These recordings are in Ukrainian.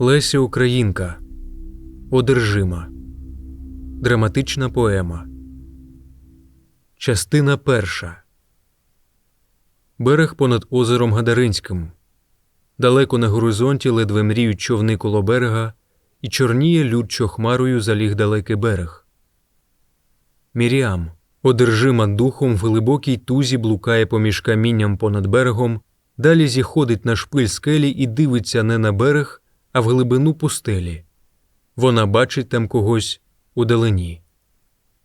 Леся Українка Одержима Драматична поема Частина перша Берег понад озером Гадаринським. Далеко на горизонті ледве мріють човни коло берега, і чорніє лючо хмарою заліг далекий берег. Міріам, одержима духом в глибокій тузі блукає поміж камінням понад берегом, далі зіходить на шпиль скелі і дивиться не на берег, а в глибину пустелі. Вона бачить там когось удалині.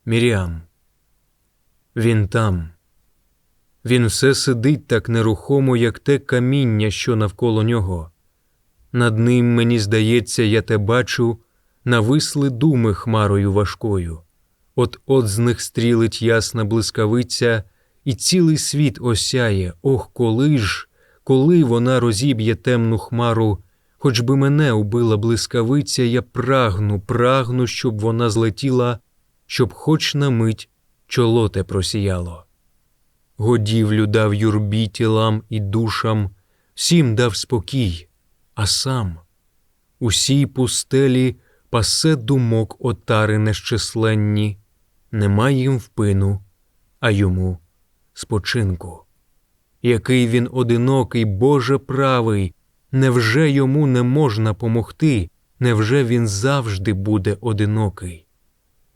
Міріам. Він там. Він все сидить так нерухомо, як те каміння, що навколо нього. Над ним, мені здається, я те бачу, нависли думи хмарою важкою. От от з них стрілить ясна блискавиця, і цілий світ осяє. Ох, коли ж, коли вона розіб'є темну хмару, хоч би мене убила блискавиця, я прагну, прагну, щоб вона злетіла, щоб хоч на мить чоло те просіяло. Годівлю дав юрбі тілам і душам, всім дав спокій, а сам усій пустелі пасе думок отари нещисленні, нема їм впину, а йому спочинку. Який він одинокий, Боже правий, невже йому не можна помогти, невже він завжди буде одинокий?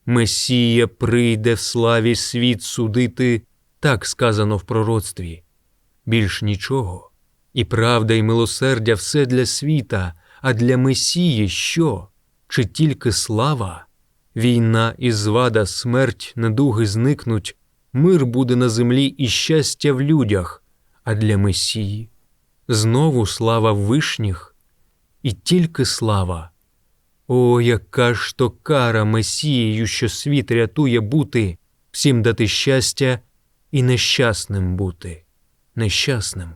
Месія прийде в славі світ судити, так сказано в пророцтві. Більш нічого, і правда, і милосердя все для світа, а для Месії що? Чи тільки слава? Війна і звада, смерть, недуги зникнуть, мир буде на землі і щастя в людях, а для Месії знову слава вишніх, і тільки слава. О, яка ж то кара Месією, що світ рятує бути, всім дати щастя і нещасним бути, нещасним,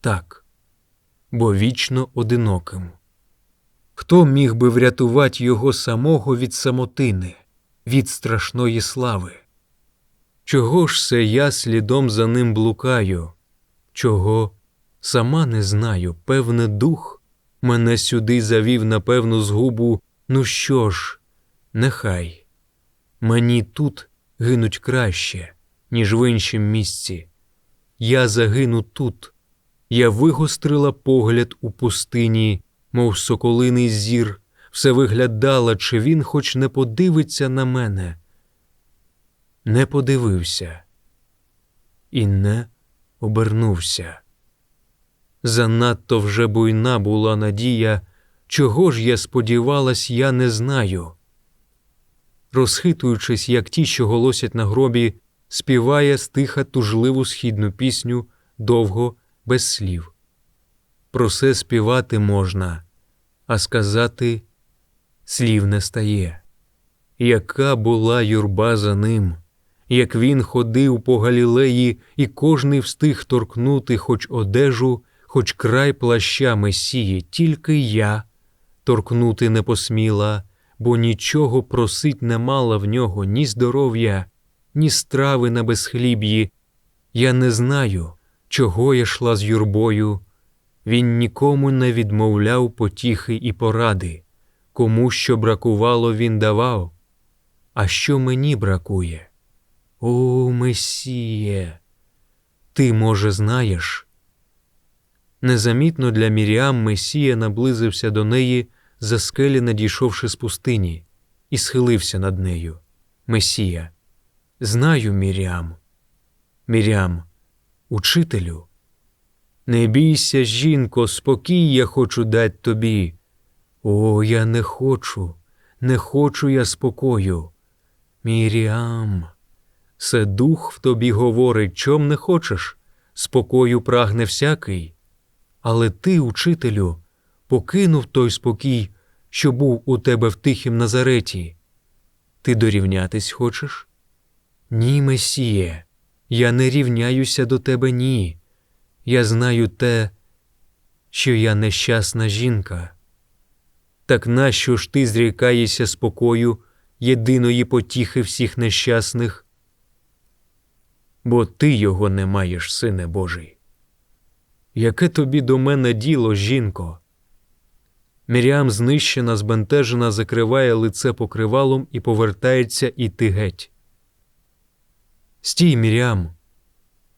так, бо вічно одиноким. Хто міг би врятувати його самого від самотини, від страшної слави? Чого ж се я слідом за ним блукаю? Чого сама не знаю, певне, дух мене сюди завів на певну згубу. Ну що ж, нехай мені тут гинуть краще, ніж в іншім місці. Я загину тут. Я вигострила погляд у пустині, мов соколиний зір, все виглядала, чи він хоч не подивиться на мене. Не подивився і не обернувся. Занадто вже буйна була надія, чого ж я сподівалась, я не знаю. Розхитуючись, як ті, що голосять на гробі, співає стиха тужливу східну пісню довго без слів. Про все співати можна, а сказати слів не стає. Яка була юрба за ним, як він ходив по Галілеї, і кожний встиг торкнути хоч одежу, хоч край плаща Месії, тільки я торкнути не посміла, бо нічого просить не мала в нього ні здоров'я, ні страви на безхліб'ї. Я не знаю, чого я йшла з юрбою. Він нікому не відмовляв потіхи і поради, кому що бракувало, він давав. А що мені бракує? О, Месіє, ти, може, знаєш? Незамітно для Міріам Месія наблизився до неї, за скелі надійшовши з пустині, і схилився над нею. Месія. Знаю, Міріам. Міріам, учителю. Не бійся, жінко, спокій я хочу дать тобі. О, я не хочу, не хочу я спокою. Міріам, це дух в тобі говорить, чом не хочеш, спокою прагне всякий. Але ти, учителю, покинув той спокій, що був у тебе в тихім Назареті. Ти дорівнятись хочеш? Ні, Месіє, я не рівняюся до тебе, ні. Я знаю те, що я нещасна жінка. Так нащо ж ти зрікаєшся спокою, єдиної потіхи всіх нещасних? Бо ти його не маєш, сине Божий. Яке тобі до мене діло, жінко? Міріам, знищена, збентежена, закриває лице покривалом і повертається іти геть. Стій, Міріам,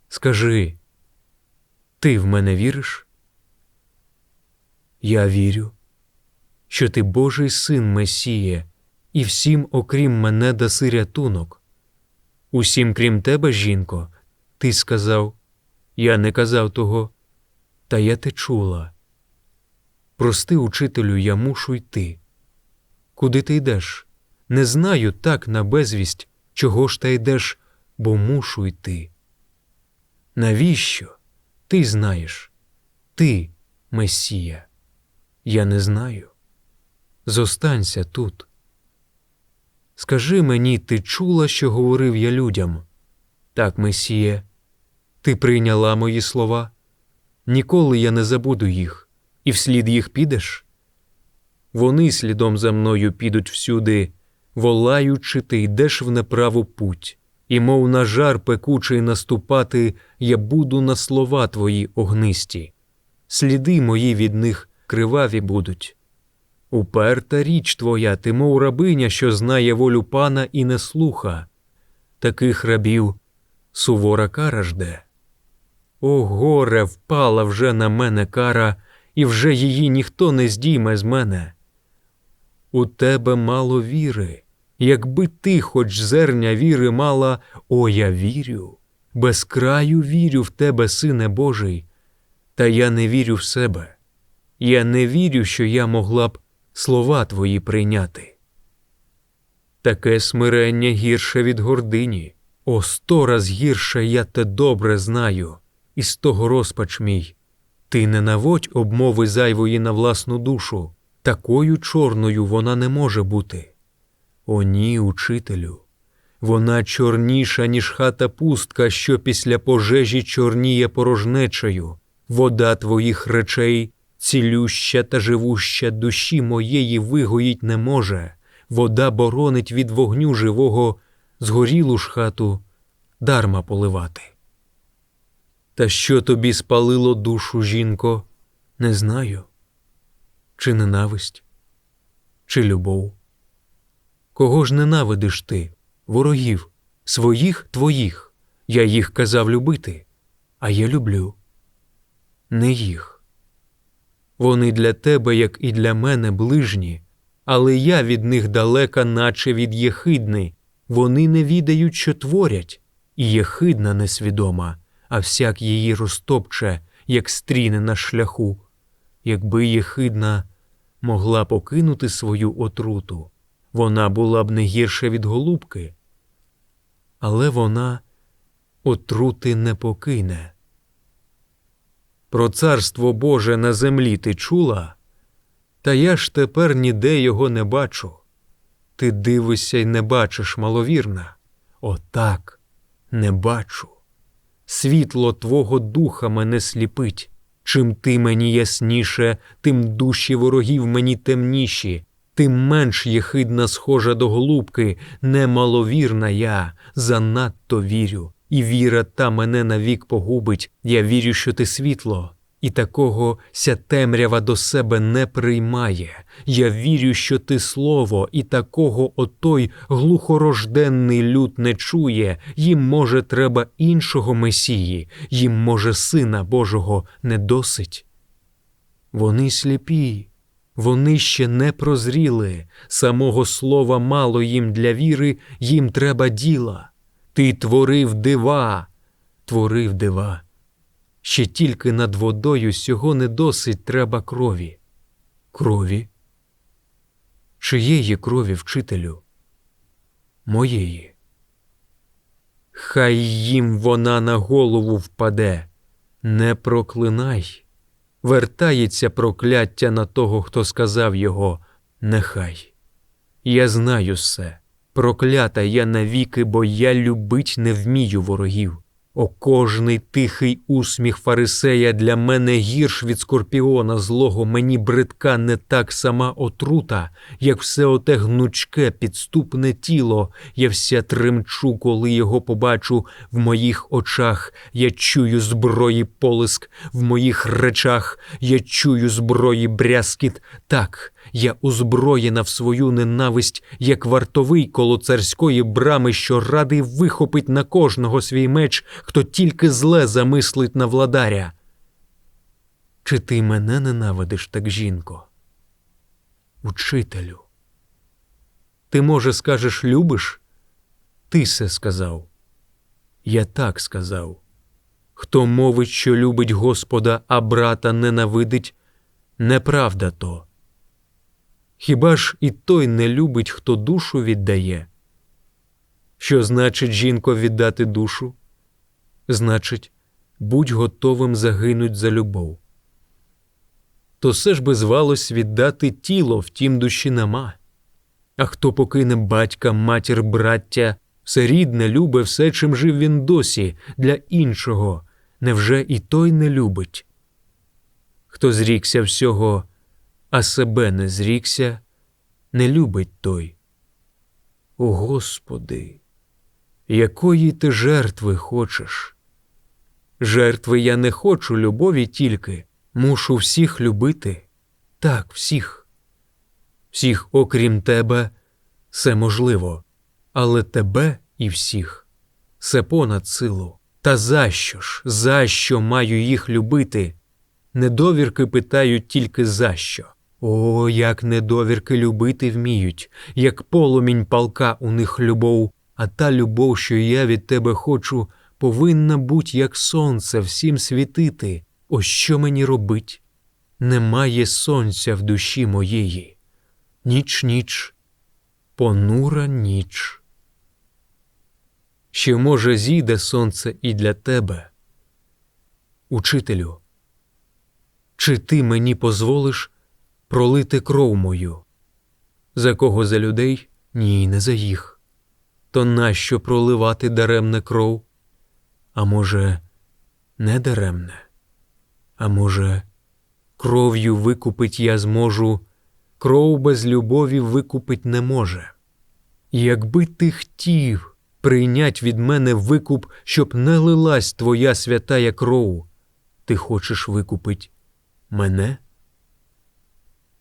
скажи, ти в мене віриш? Я вірю, що ти Божий син Месіє, і всім, окрім мене, даси рятунок. Усім, крім тебе, жінко, ти сказав, я не казав того, та я те чула. Прости, учителю, я мушу йти. Куди ти йдеш? Не знаю так на безвість, чого ж та йдеш, бо мушу йти. Навіщо? Ти знаєш, ти, Месія. Я не знаю. Зостанься тут. Скажи мені, ти чула, що говорив я людям? Так, Месіє, ти прийняла мої слова? Ніколи я не забуду їх, і вслід їх підеш? Вони слідом за мною підуть всюди, волаючи, ти йдеш в неправу путь, і, мов на жар пекучий наступати, я буду на слова твої огнисті. Сліди мої від них криваві будуть. Уперта річ твоя, ти, мов рабиня, що знає волю пана і не слуха. Таких рабів сувора кара жде. О, горе, впала вже на мене кара, і вже її ніхто не здійме з мене. У тебе мало віри, якби ти хоч зерня віри мала, о, я вірю, без краю вірю в тебе, сине Божий, та я не вірю в себе. Я не вірю, що я могла б слова твої прийняти. Таке смирення гірше від гордині, о сто раз гірше я те добре знаю, і з того розпач мій. Ти не наводь обмови зайвої на власну душу, такою чорною вона не може бути. О, ні, учителю, вона чорніша, ніж хата пустка, що після пожежі чорніє порожнечею, вода твоїх речей цілюща та живуща душі моєї вигоїть не може, вода боронить від вогню живого, згорілу ж хату дарма поливати. Та що тобі спалило душу, жінко, не знаю. Чи ненависть, чи любов? Кого ж ненавидиш ти, ворогів, своїх твоїх? Я їх казав любити, а я люблю не їх. Вони для тебе, як і для мене, ближні, але я від них далека, наче від єхидни. Вони не відають, що творять, і єхидна несвідома, а всяк її розтопче, як стріне на шляху. Якби єхидна могла покинути свою отруту, вона була б не гірше від голубки, але вона отрути не покине. Про царство Боже на землі ти чула, та я ж тепер ніде його не бачу. Ти дивишся й не бачиш, маловірна. Отак не бачу. Світло Твого духа мене сліпить. Чим ти мені ясніше, тим душі ворогів мені темніші, тим менш єхидна схожа до голубки, немаловірна я, занадто вірю і віра та мене навік погубить. Я вірю, що ти світло, і такого ся темрява до себе не приймає. Я вірю, що ти слово, і такого отой глухорожденний люд не чує, їм, може, треба іншого Месії, їм, може, Сина Божого не досить. Вони сліпі. Вони ще не прозріли, самого слова мало їм для віри, їм треба діла. Ти творив дива, творив дива. Ще тільки над водою сього не досить треба крові. Крові? Чиєї крові, вчителю? Моєї. Хай їм вона на голову впаде, не проклинай. Вертається прокляття на того, хто сказав його, нехай. Я знаю все. Проклята я навіки, бо я любить не вмію ворогів. О, кожний тихий усміх фарисея для мене гірш від скорпіона злого, мені бридка не так сама отрута, як все оте гнучке, підступне тіло. Я вся тремчу, коли його побачу в моїх очах. Я чую зброї полиск, в моїх речах, я чую зброї брязкіт. Так, я озброєна в свою ненависть, як вартовий коло царської брами, що радий вихопить на кожного свій меч, хто тільки зле замислить на владаря. Чи ти мене ненавидиш так, жінко? Учителю. Ти, може, скажеш, любиш? Ти се сказав. Я так сказав. Хто мовить, що любить Господа, а брата ненавидить, неправда то. Хіба ж і той не любить, хто душу віддає? Що значить жінко віддати душу? Значить, будь готовим загинуть за любов. То все ж би звалось віддати тіло, втім душі нема. А хто покине батька, матір, браття, все рідне, любе, все, чим жив він досі, для іншого, невже і той не любить? Хто зрікся всього, а себе не зрікся, не любить той. О Господи, якої ти жертви хочеш? Жертви я не хочу любові тільки, мушу всіх любити, так, всіх. Всіх, окрім тебе, все можливо, але тебе і всіх все понад силу. Та за що ж, за що маю їх любити? Недовірки питають тільки за що. О, як недовірки любити вміють, як полумінь палка у них любов, а та любов, що я від тебе хочу, повинна буть, як сонце, всім світити. Ось що мені робить? Немає сонця в душі моєї. Ніч, ніч, понура ніч. Ще, може, зійде сонце і для тебе. Учителю, чи ти мені позволиш пролити кров мою? За кого за людей? Ні, не за їх. То нащо проливати даремне кров? А може, не даремне? А може, кров'ю викупить я зможу, кров без любові викупить не може. Якби ти хотів прийнять від мене викуп, щоб не лилась твоя святая кров, ти хочеш викупить мене?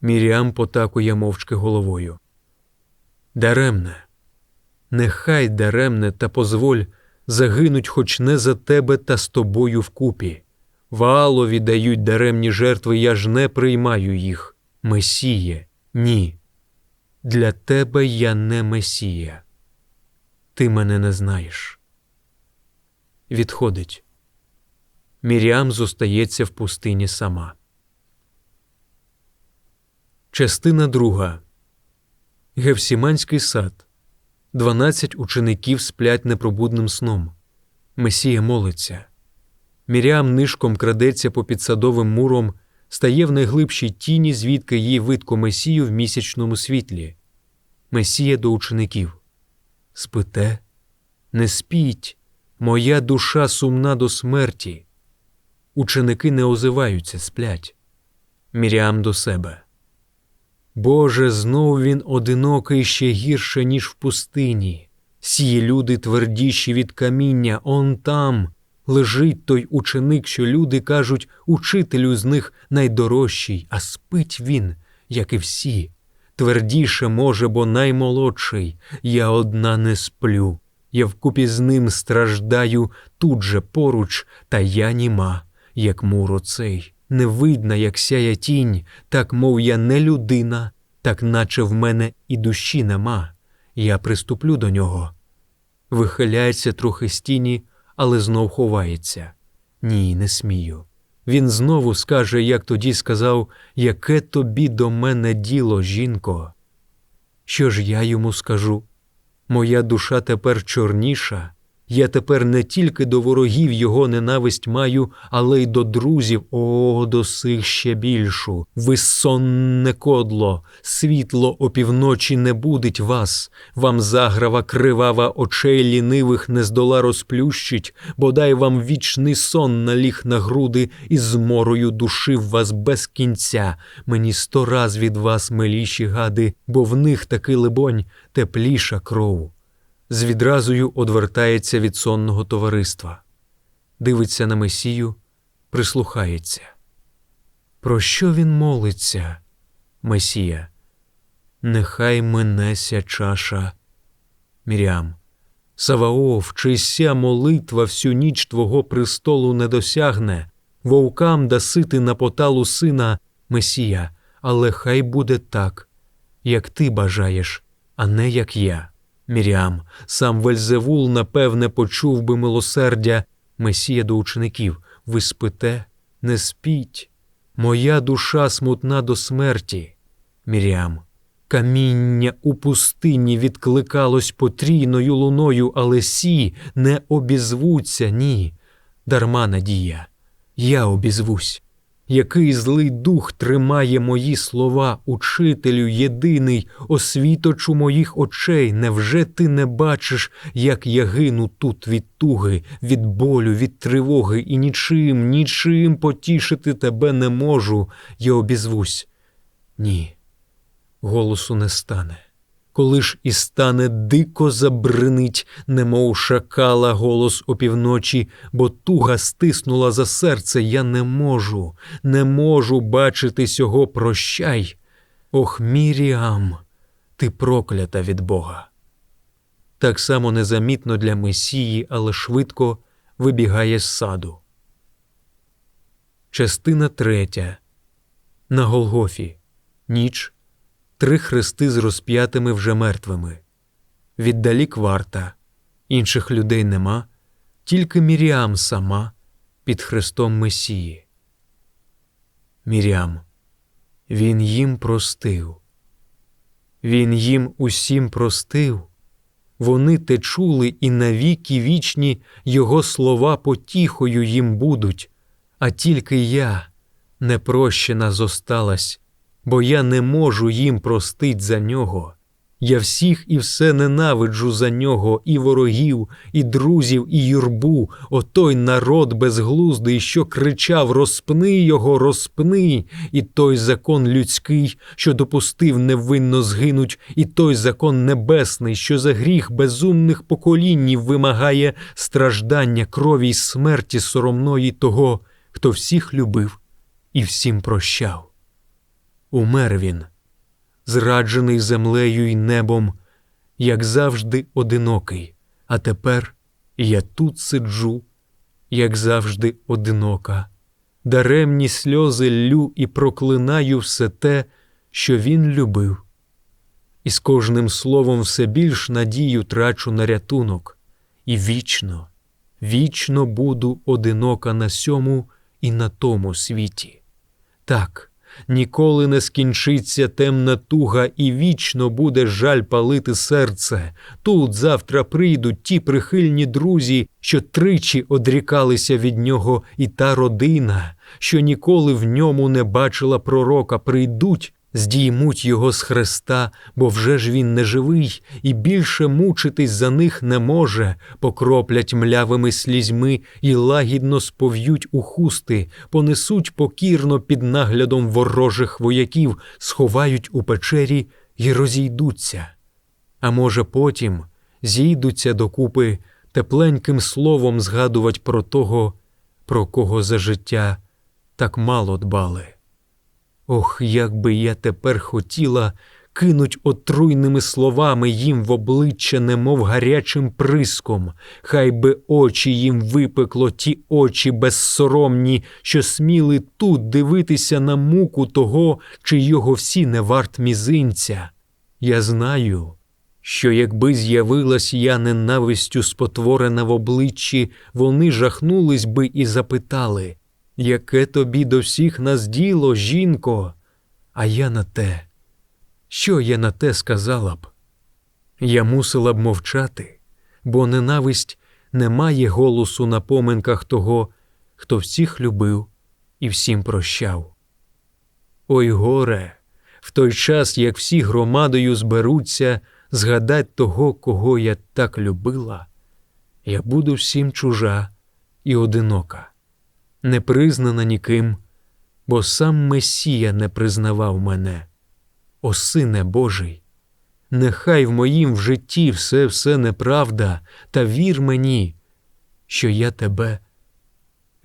Міріам потакує мовчки головою. Даремне, нехай даремне, та позволь загинуть хоч не за тебе та з тобою вкупі. Ваалові дають даремні жертви, я ж не приймаю їх. Месіє, ні. Для тебе я не Месія. Ти мене не знаєш. Відходить. Міріам зостається в пустині сама. Частина друга. Гевсіманський сад. Дванадцять учеників сплять непробудним сном. Месія молиться. Мірям нишком крадеться попід садовим муром, стає в найглибшій тіні, звідки їй видко Месію в місячному світлі. Месія до учеників. Спите, не спіть, моя душа сумна до смерті. Ученики не озиваються, сплять. Мірям до себе. Боже, знов він одинокий ще гірше, ніж в пустині. Сії люди твердіші від каміння, он там лежить той ученик, що люди кажуть, учителю з них найдорожчий, а спить він, як і всі. Твердіше може, бо наймолодший. Я одна не сплю. Я вкупі з ним страждаю тут же поруч, та я німа, як мур оцей. Не видна, як сяє тінь, так мов я не людина, так наче в мене і душі нема. Я приступлю до нього. Вихиляється трохи з тіні, але знов ховається. Ні, не смію. Він знову скаже, як тоді сказав, яке тобі до мене діло, жінко. Що ж я йому скажу? Моя душа тепер чорніша, Я тепер не тільки до ворогів його ненависть маю, але й до друзів, о, до сих ще більшу. Ви сонне кодло, світло опівночі не будить вас, вам заграва кривава очей лінивих не здола розплющить, бодай вам вічний сон наліг на груди і зморою душив вас без кінця. Мені сто раз від вас миліші гади, бо в них таки, либонь, тепліша кров з відразою одвертається від сонного товариства, дивиться на Месію, прислухається. Про що він молиться, Месія? Нехай минеся чаша. Мірям. Саваоф, чи ся молитва всю ніч твого престолу не досягне, вовкам дасити на поталу сина Месія, але хай буде так, як ти бажаєш, а не як я. Мірям, сам Вельзевул, напевне, почув би милосердя Месія до учеників ви спите, не спіть. Моя душа смутна до смерті. Мірям, каміння у пустині відкликалось потрійною луною, але сі не обізвуться, ні. Дарма надія, я обізвусь. Який злий дух тримає мої слова, учителю єдиний, освіточу моїх очей, невже ти не бачиш, як я гину тут від туги, від болю, від тривоги, і нічим, нічим потішити тебе не можу, я обізвусь. Ні, голосу не стане коли ж і стане дико забринить, немов шакала голос опівночі, бо туга стиснула за серце, я не можу, не можу бачити сього прощай. Ох, Міріам, ти проклята від Бога. Так само незамітно для Месії, але швидко вибігає з саду. Частина третя. На Голгофі. Ніч три хрести з розп'ятими вже мертвими. Віддалі кварта, інших людей нема, тільки Міріам сама під хрестом Месії. Мірям, він їм простив. Він їм усім простив. Вони те чули і навіки вічні його слова потіхою їм будуть, а тільки я непрощена зосталась бо я не можу їм простить за нього. Я всіх і все ненавиджу за нього, і ворогів, і друзів, і юрбу, отой народ безглуздий, що кричав Розпни його, розпни, і той закон людський, що допустив невинно згинуть, і той закон небесний, що за гріх безумних поколіннів вимагає страждання крові й смерті соромної того, хто всіх любив і всім прощав. Умер він, зраджений землею й небом, як завжди, одинокий, а тепер я тут сиджу, як завжди, одинока, даремні сльози лю і проклинаю все те, що він любив, і з кожним словом все більш надію трачу на рятунок, і вічно, вічно буду одинока на сьому і на тому світі. Так ніколи не скінчиться темна туга, і вічно буде жаль палити серце. Тут завтра прийдуть ті прихильні друзі, що тричі одрікалися від нього, і та родина, що ніколи в ньому не бачила пророка, прийдуть здіймуть його з хреста, бо вже ж він не живий, і більше мучитись за них не може, покроплять млявими слізьми і лагідно спов'ють у хусти, понесуть покірно під наглядом ворожих вояків, сховають у печері і розійдуться. А може, потім зійдуться докупи тепленьким словом згадувати про того, про кого за життя так мало дбали. Ох, як би я тепер хотіла кинуть отруйними словами їм в обличчя, немов гарячим приском, хай би очі їм випекло ті очі безсоромні, що сміли тут дивитися на муку того, чи його всі не варт мізинця. Я знаю, що якби з'явилась я ненавистю спотворена в обличчі, вони жахнулись би і запитали Яке тобі до всіх нас діло, жінко, а я на те, що я на те сказала б? Я мусила б мовчати, бо ненависть немає голосу на поминках того, хто всіх любив і всім прощав. Ой горе, в той час, як всі громадою зберуться, згадать того, кого я так любила, я буду всім чужа і одинока, не признана ніким, бо сам Месія не признавав мене. О Сине Божий, нехай в моїм в житті все все неправда, та вір мені, що я тебе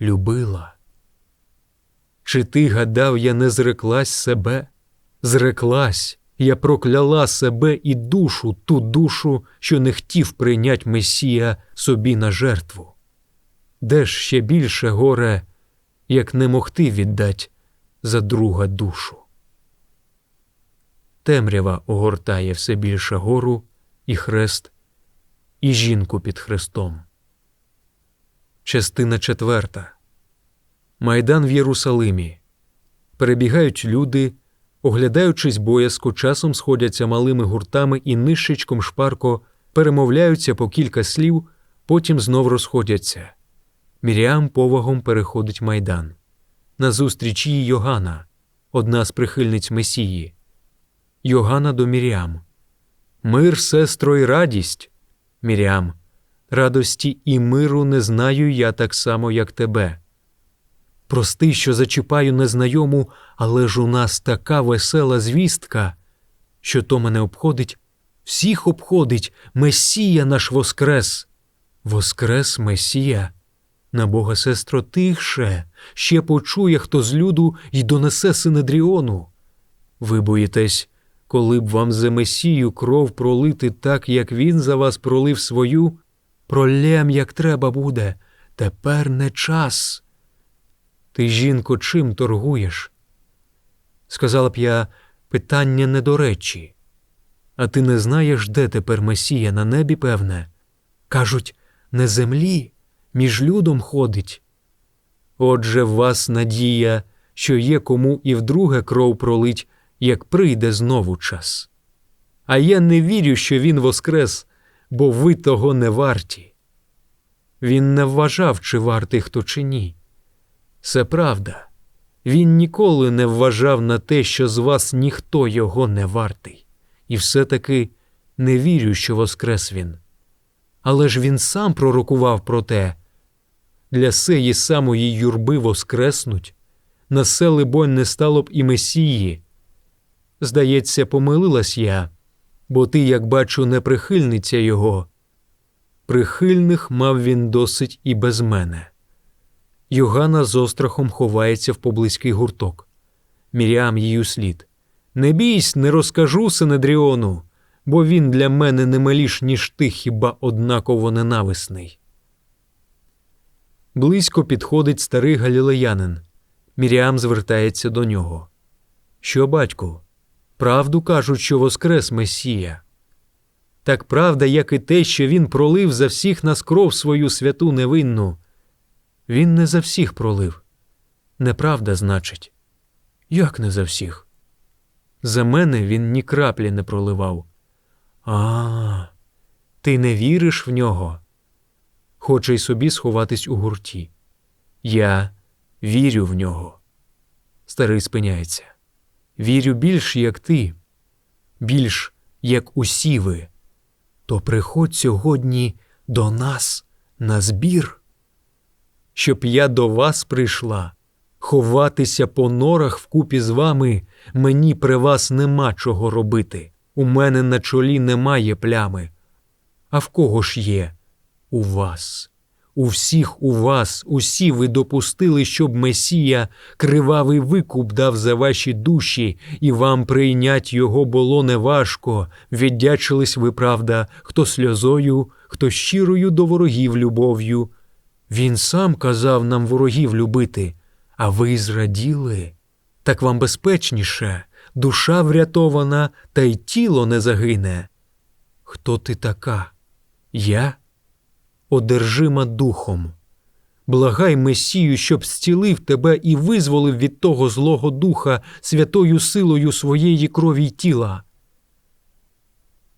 любила. Чи ти гадав, я не зреклась себе? Зреклась, я прокляла себе і душу, ту душу, що не хотів прийнять Месія собі на жертву. Де ж ще більше горе, як не могти віддать за друга душу? Темрява огортає все більше гору і хрест, і жінку під хрестом. Частина четверта. Майдан в Єрусалимі. Перебігають люди, оглядаючись боязко, часом сходяться малими гуртами і нишечком шпарко перемовляються по кілька слів, потім знов розходяться. Міріам повагом переходить майдан. Назустріч їй Йогана, одна з прихильниць Месії. Йогана до Міріам. Мир, сестро, і радість. Міріам. Радості і миру не знаю я так само, як тебе. Прости, що зачіпаю незнайому, але ж у нас така весела звістка, що то мене обходить, всіх обходить Месія наш Воскрес. Воскрес Месія. На Бога, сестро, тихше, ще почує, хто з люду й донесе Синедріону. Ви боїтесь, коли б вам за Месію кров пролити так, як він за вас пролив свою, пролєм, як треба буде, тепер не час. Ти, жінко, чим торгуєш? Сказала б я питання не до речі. А ти не знаєш, де тепер Месія на небі, певне? Кажуть, не землі, між людом ходить. Отже, в вас надія, що є кому і вдруге кров пролить, як прийде знову час. А я не вірю, що він воскрес, бо ви того не варті. Він не вважав, чи вартий хто чи ні. Це правда. Він ніколи не вважав на те, що з вас ніхто його не вартий, і все-таки не вірю, що воскрес він. Але ж він сам пророкував про те для сеї самої юрби воскреснуть, на се, либонь, не стало б і месії. Здається, помилилась я, бо ти, як бачу, не прихильниця його. Прихильних мав він досить і без мене. Йогана з острахом ховається в поблизький гурток. Міріам їй услід. Не бійсь, не розкажу Синедріону, бо він для мене не маліш, ніж ти, хіба однаково ненависний. Близько підходить старий галілеянин. Міріам звертається до нього. Що, батьку, правду кажуть, що воскрес Месія. Так правда, як і те, що він пролив за всіх нас кров свою святу невинну. Він не за всіх пролив. Неправда, значить. Як не за всіх? За мене він ні краплі не проливав. А, ти не віриш в нього? Хоче й собі сховатись у гурті. Я вірю в нього. Старий спиняється. Вірю більш, як ти, більш, як усі ви. То приходь сьогодні до нас на збір щоб я до вас прийшла. Ховатися по норах вкупі з вами мені при вас нема чого робити. У мене на чолі немає плями. А в кого ж є? У вас. У всіх у вас, усі ви допустили, щоб Месія кривавий викуп дав за ваші душі, і вам прийнять його було неважко. Віддячились ви, правда, хто сльозою, хто щирою до ворогів любов'ю. Він сам казав нам ворогів любити, а ви зраділи. Так вам безпечніше, душа врятована, та й тіло не загине. Хто ти така? Я? Одержима духом. Благай Месію, щоб зцілив тебе і визволив від того злого духа святою силою своєї крові й тіла.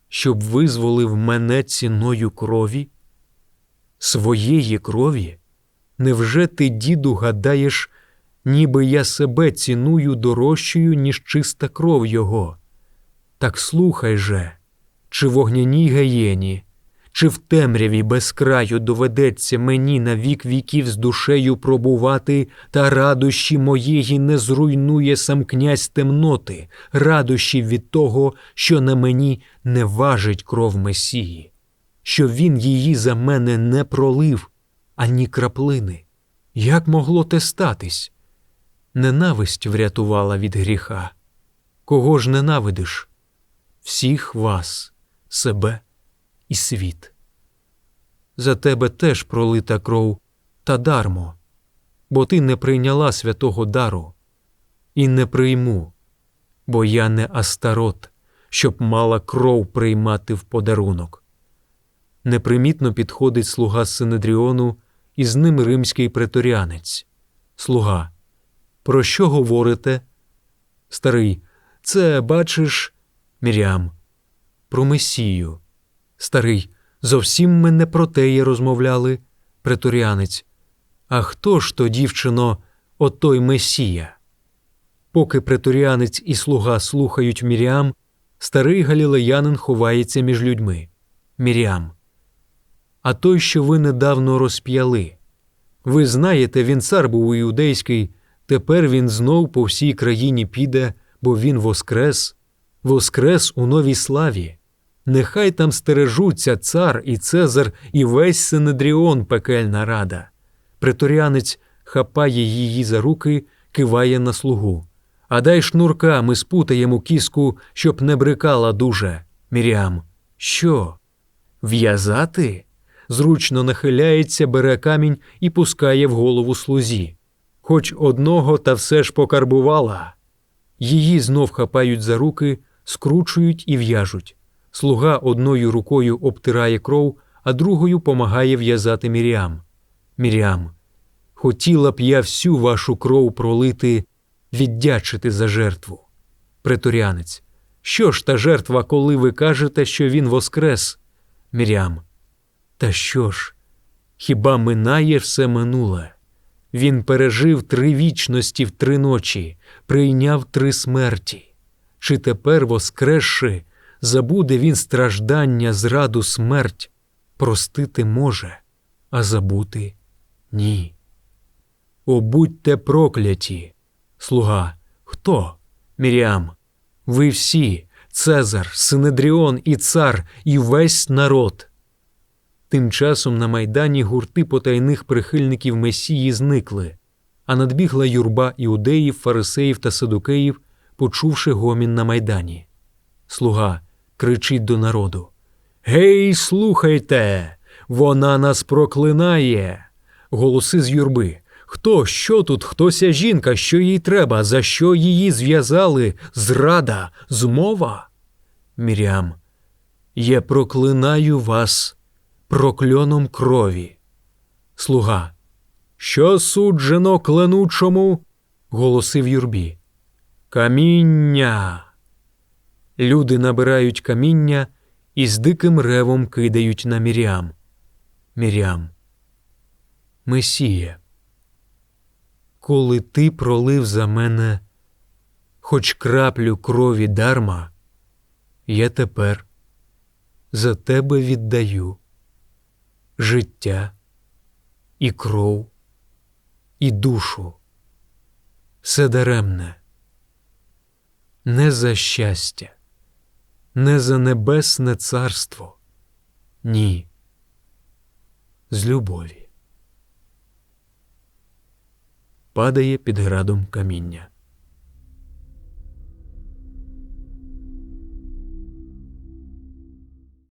Щоб визволив мене ціною крові? Своєї крові? Невже ти, діду, гадаєш, ніби я себе ціную дорожчою, ніж чиста кров його? Так слухай же, чи вогняній гаєні, чи в темряві без краю доведеться мені на вік віків з душею пробувати, та радощі моєї не зруйнує сам князь темноти, радощі від того, що на мені не важить кров Месії, що він її за мене не пролив, ані краплини. Як могло те статись? Ненависть врятувала від гріха. Кого ж ненавидиш? Всіх вас, себе і світ. За тебе теж пролита кров та дармо, бо ти не прийняла святого дару, і не прийму, бо я не Астарот, щоб мала кров приймати в подарунок. Непримітно підходить слуга Синедріону, і з ним римський преторіанець. Слуга. Про що говорите? Старий. Це бачиш, Мірям. Про Месію. Старий. Зовсім ми не про теє розмовляли, преторіанець. А хто ж то, дівчино, отой Месія? Поки преторіанець і слуга слухають Міріам, старий галілеянин ховається між людьми. Міріам. А той, що ви недавно розп'яли. Ви знаєте, він цар був іудейський, тепер він знов по всій країні піде, бо він воскрес, воскрес у новій славі. Нехай там стережуться цар і Цезар і весь Синедріон пекельна рада. Преторіанець хапає її за руки, киває на слугу. А дай шнурка, ми спутаємо кіску, щоб не брикала дуже. Мірям. Що? В'язати? Зручно нахиляється, бере камінь і пускає в голову слузі. Хоч одного та все ж покарбувала. Її знов хапають за руки, скручують і в'яжуть. Слуга одною рукою обтирає кров, а другою помагає в'язати Міріам. Міріам, хотіла б я всю вашу кров пролити, віддячити за жертву. Преторіанець. Що ж та жертва, коли ви кажете, що він воскрес? Мірям. Та що ж? Хіба минає все минуле? Він пережив три вічності в три ночі, прийняв три смерті. Чи тепер, воскресши, забуде він страждання, зраду, смерть, простити може, а забути ні. О, будьте прокляті, слуга, хто? Міріам, ви всі, Цезар, Синедріон і цар, і весь народ. Тим часом на майдані гурти потайних прихильників Месії зникли, а надбігла юрба іудеїв, фарисеїв та садукеїв, почувши гомін на майдані. Слуга кричить до народу: Гей, слухайте! Вона нас проклинає. Голоси з юрби. Хто, що тут, хтося жінка, що їй треба, за що її зв'язали? Зрада, змова? Мірям, я проклинаю вас прокльоном крові. Слуга. Що суджено кленучому? Голоси в юрбі. Каміння. Люди набирають каміння і з диким ревом кидають на Мірям. Мірям. Месія. Коли ти пролив за мене хоч краплю крові дарма, я тепер за тебе віддаю життя і кров, і душу. Все даремне, не за щастя, не за небесне царство, ні, з любові. Падає під градом каміння.